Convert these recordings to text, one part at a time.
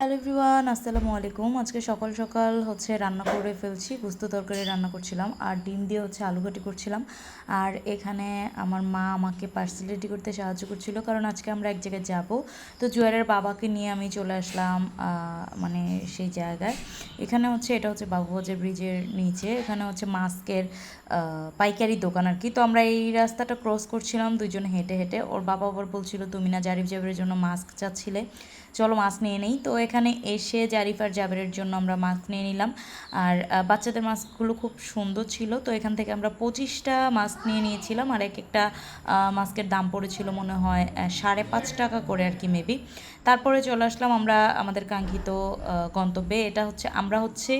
Hello everyone আসসালামু আলাইকুম। আজকে সকাল সকাল হচ্ছে রান্না করে ফেলছি গুস্ত তরকারি রান্না করছিলাম, আর ডিম দিয়ে হচ্ছে আলু ঘাটি করছিলাম। আর এখানে আমার মা আমাকে পার্সেল রেডি করতে সাহায্য করছিল, কারণ আজকে আমরা এক জায়গায় যাব। তো জুয়ারের বাবাকে নিয়ে আমি চলে আসলাম মানে সেই জায়গায়। এখানে হচ্ছে, এটা হচ্ছে বাবুবাজার ব্রিজের নিচে, এখানে হচ্ছে মাস্কের পাইকারি দোকান আর কি। তো আমরা এই রাস্তাটা ক্রস করছিলাম দুজন হেঁটে হেঁটে। ওর বাবা আবার বলছিল, তুমি না জারিফ জাবেরের জন্য মাস্ক চাচ্ছিলে। চলো মাস্ক নিয়ে নেই। তো এখানে এসে জারিফ আর জাবেরের জন্য আমরা মাস্ক নিয়ে নিলাম। আর বাচ্চাদের মাস্কগুলো খুব সুন্দর ছিল। তো এখান থেকে আমরা পঁচিশটা মাস্ক নিয়ে নিয়েছিলাম। আর এক একটা মাস্কের দাম পড়েছিল মনে হয় সাড়ে পাঁচ টাকা করে আর কি মেবি তারপরে চলে আসলাম আমরা আমাদের কাঙ্ক্ষিত গন্তব্যে। এটা হচ্ছে আমরা হচ্ছে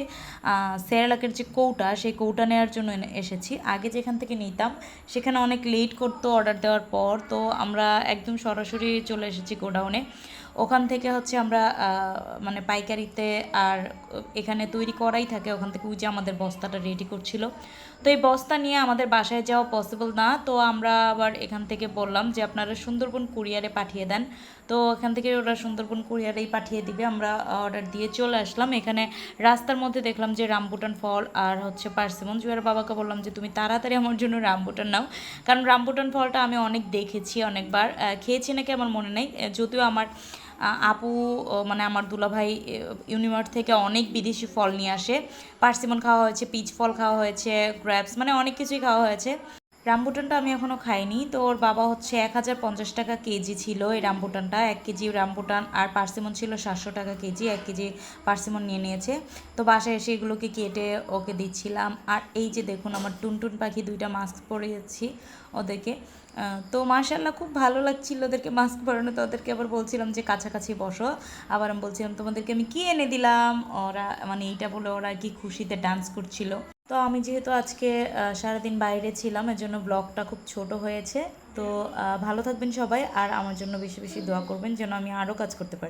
সেরালাকের যে কৌটা, সেই কৌটা নেওয়ার জন্য এসেছি। আগে যেখান থেকে নিতাম, সেখানে অনেক লেট করতো অর্ডার দেওয়ার পর, তো আমরা একদম সরাসরি চলে এসেছি গোডাউনে। ওখান থেকে হচ্ছে আমরা মানে পাইকারিতে আর এখানে তৈরি করাই থাকে। ওখান থেকে ওই যে আমাদের বস্তাটা রেডি করছিল। তো এই বস্তা নিয়ে আমাদের বাসায় যাওয়া পসিবল না। তো আমরা আবার এখান থেকে বললাম যে, আপনারা সুন্দরবন কুরিয়ারে পাঠিয়ে দেন। তো এখান থেকে ওরা সুন্দরবন কুরিয়ারেই পাঠিয়ে দিবে। আমরা অর্ডার দিয়ে চলে আসলাম। এখানে রাস্তার মধ্যে দেখলাম যে রামবুটান ফল আর হচ্ছে পার্সিমন জুয়ার বাবাকে বললাম যে, তুমি তাড়াতাড়ি আমার জন্য রামবুটান নাও। কারণ রামবুটান ফলটা আমি অনেক দেখেছি অনেকবার। খেয়েছি নাকি আমার মনে নেই। যদিও আমার আপু মানে আমার দুলাভাই ইউনিভার্স থেকে অনেক বিদেশি ফল নিয়ে আসে। পার্সিমন খাওয়া হয়েছে পিচ ফল খাওয়া হয়েছে গ্র্যাপস মানে অনেক কিছুই খাওয়া হয়েছে। রামবুটানটা আমি এখনও খাইনি। তো ওর বাবা হচ্ছে এক হাজার পঞ্চাশ টাকা কেজি ছিল এই রামবুটানটা। এক কেজি রামবুটান আর পার্সিমন ছিল সাতশো টাকা কেজি। এক কেজি পার্সিমন নিয়ে নিয়েছে। তো বাসায় এসে এগুলোকে কেটে ওকে দিচ্ছিলাম। আর এই যে দেখুন, আমার টুনটুন পাখি দুইটা মাস্ক পরে যাচ্ছি ওদেরকে তো মাশাল্লাহ খুব ভালো লাগছিল ওদেরকে মাস্ক পরানো। তো ওদেরকে আবার বলছিলাম যে, কাছাকাছি বসো। আবার আমি বলছিলাম, তোমাদেরকে আমি কি এনে দিলাম? ওরা মানে এইটা বলে ওরা কি খুশিতে ডান্স করছিল। তো আমি যেহেতু আজকে সারাদিন বাইরে ছিলাম এর জন্য ব্লগটা খুব ছোট হয়েছে। তো ভালো থাকবেন সবাই, আর আমার জন্য বেশি বেশি দোয়া করবেন যেন আমি আরও কাজ করতে পারি।